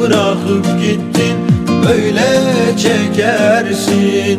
bırakıp gittin Böyle çekersin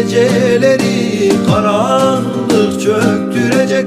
geceleri karanlık çöktürecek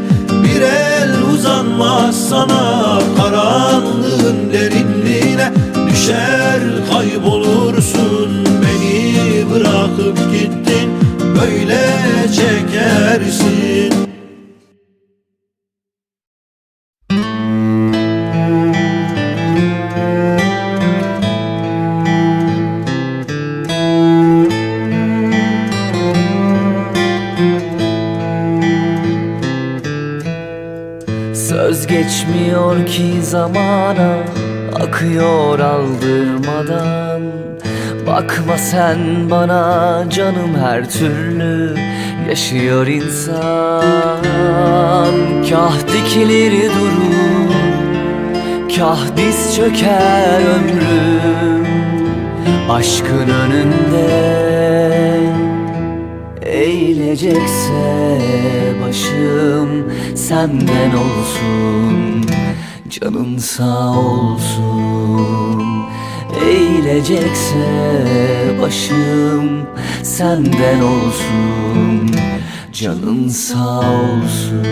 sana Karanlığın derinliğine Söz geçmiyor ki zamana Akıyor aldırmadan. Bakma sen bana canım her türlü Yaşıyor insan. Kah dikilir durur Kah diz çöker ömrüm. Aşkın önünde Eğilecekse başım senden olsun Canın sağ olsun. Eğilecekse başım senden olsun Canın sağ olsun.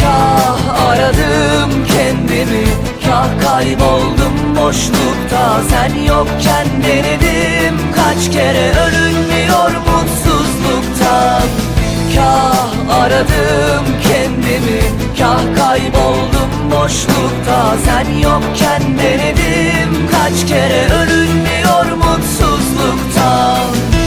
Kah aradım kendimi Kah kayboldum boşlukta. Sen yokken denedim. Kaç kere ölünmüyor mutsuzluktan Kah aradım kendimi. Kah kayboldum boşlukta. Sen yokken denedim. Kaç kere Ölünmüyor mutsuzluktan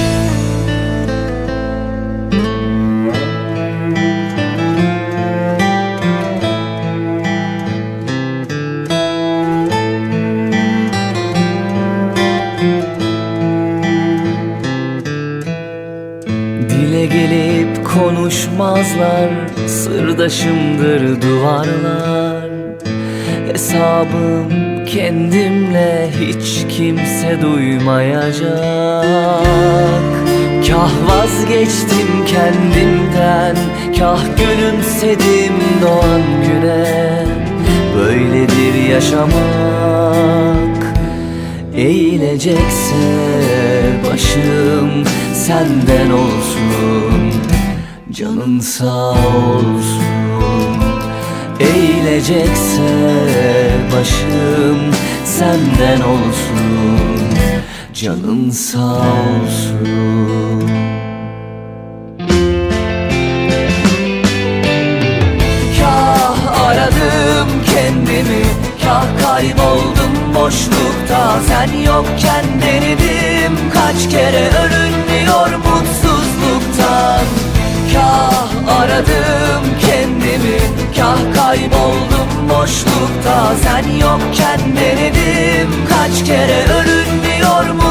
Sırdaşımdır duvarlar. Hesabım kendimle hiç kimse duymayacak. Kah vazgeçtim kendimden Kah gülümsedim doğan güne. Böyledir yaşamak. Eğilecekse başım senden olsun Canın sağ olsun. Eğilecekse başım senden olsun. Canın sağ olsun. Kah aradım kendimi Kah kayboldum boşlukta. Sen yokken denedim kaç kere Ölünmüyor mutsuzluktan aradım kendimi Kah kayboldum boşlukta. Sen yokken denedim kaç kere Ölünmüyor mutsuzluktan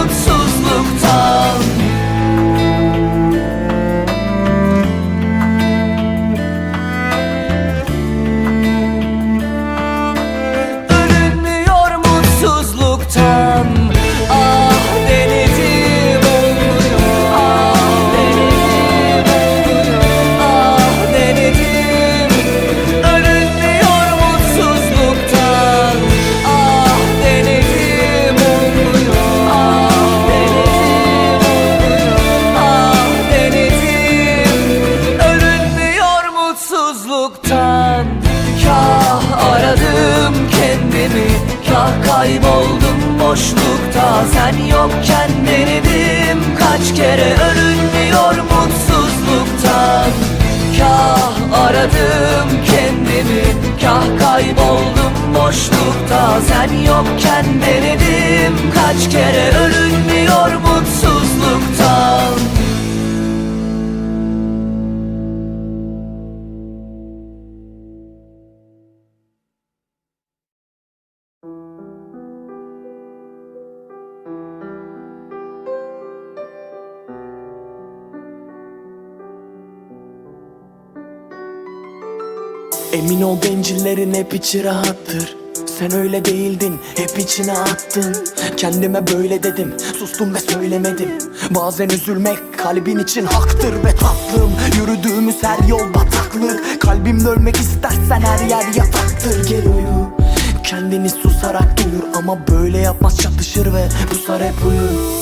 Sen yokken denedim kaç kere Ölünmüyor mutsuzluktan. Kah aradım kendimi Kah kayboldum boşlukta. Sen yokken denedim kaç kere Ölünmüyor Emin ol bencillerin hep içi rahattır. Sen öyle değildin hep içine attın. Kendime böyle dedim sustum ve söylemedim. Bazen üzülmek kalbin için haktır ve tatlım. Yürüdüğümüz her yol bataklık. Kalbimle ölmek istersen her yer yataktır. Gel uyu kendini susarak duyur Ama böyle yapmaz çatışır ve pusar hep uyur